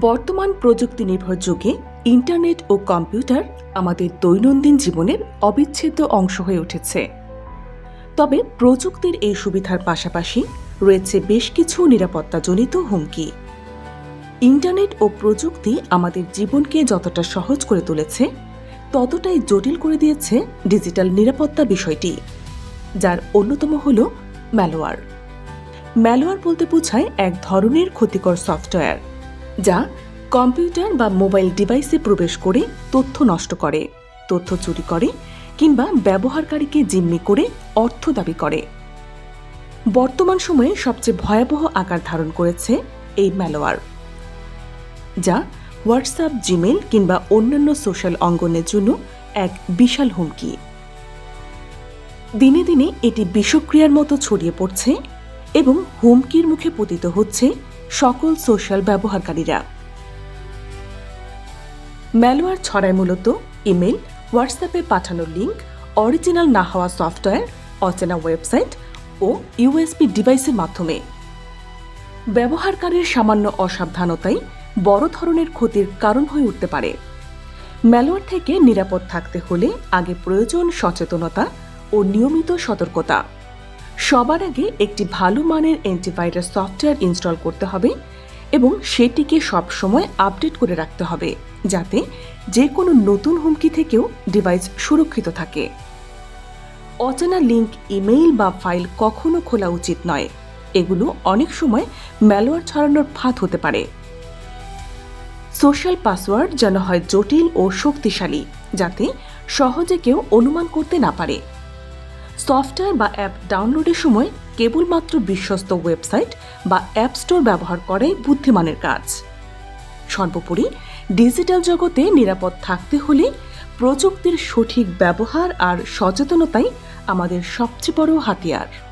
বর্তমান প্রযুক্তি নির্ভর যুগে ইন্টারনেট ও কম্পিউটার আমাদের দৈনন্দিন জীবনের অবিচ্ছেদ্য অংশ হয়ে উঠেছে। তবে প্রযুক্তির এই সুবিধার পাশাপাশি রয়েছে বেশ কিছু নিরাপত্তাজনিত হুমকি। ইন্টারনেট ও প্রযুক্তি আমাদের জীবনকে যতটা সহজ করে তুলেছে, ততটাই জটিল করে দিয়েছে ডিজিটাল নিরাপত্তা বিষয়টি, যার অন্যতম হল ম্যালোয়ার ম্যালোয়ার বলতে বোঝায় এক ধরনের ক্ষতিকর সফটওয়্যার। যা কম্পিউটার বা মোবাইল ডিভাইসে প্রবেশ করে তথ্য নষ্ট করে, তথ্য চুরি করে কিংবা ব্যবহারকারীকে জিম্মি করে অর্থ দাবি করে। বর্তমান সময়ে সবচেয়ে ভয়াবহ আকার ধারণ করেছে এই ম্যালোয়ার যা হোয়াটসঅ্যাপ জিমেল কিংবা অন্যান্য সোশ্যাল অঙ্গনের জন্য এক বিশাল হুমকি। দিনে দিনে এটি বিষক্রিয়ার মতো ছড়িয়ে পড়ছে এবং হুমকির মুখে পতিত হচ্ছে সকল সোশ্যাল ব্যবহারকারীরা। ম্যালওয়্যার ছড়ায় মূলত ইমেল হোয়াটসঅ্যাপে পাঠানো লিঙ্ক অরিজিনাল না হওয়া সফটওয়্যার অচেনা ওয়েবসাইট ও ইউএসপি ডিভাইসের মাধ্যমে। ব্যবহারকারীর সামান্য অসাবধানতাই বড় ধরনের ক্ষতির কারণ হয়ে উঠতে পারে। ম্যালওয়্যার থেকে নিরাপদ থাকতে হলে আগে প্রয়োজন সচেতনতা ও নিয়মিত সতর্কতা। সবার আগে একটি ভালো মানের অ্যান্টিভাইরাস সফটওয়্যার ইনস্টল করতে হবে এবং সেটিকে সবসময় আপডেট করে রাখতে হবে, যাতে যে কোনো নতুন হুমকি থেকেও ডিভাইস সুরক্ষিত থাকে। অচেনা লিঙ্ক ইমেইল বা ফাইল কখনো খোলা উচিত নয়। এগুলো অনেক সময় ম্যালওয়্যার ছড়ানোর ফাঁদ হতে পারে। সোশ্যাল পাসওয়ার্ড যেন হয় জটিল ও শক্তিশালী, যাতে সহজে কেউ অনুমান করতে না পারে। সফটওয়্যার বা অ্যাপ ডাউনলোডের সময় কেবলমাত্র বিশ্বস্ত ওয়েবসাইট বা অ্যাপ স্টোর ব্যবহার করাই বুদ্ধিমানের কাজ। সর্বোপরি, ডিজিটাল জগতে নিরাপদ থাকতে হলে প্রযুক্তির সঠিক ব্যবহার আর সচেতনতাই আমাদের সবচেয়ে বড় হাতিয়ার।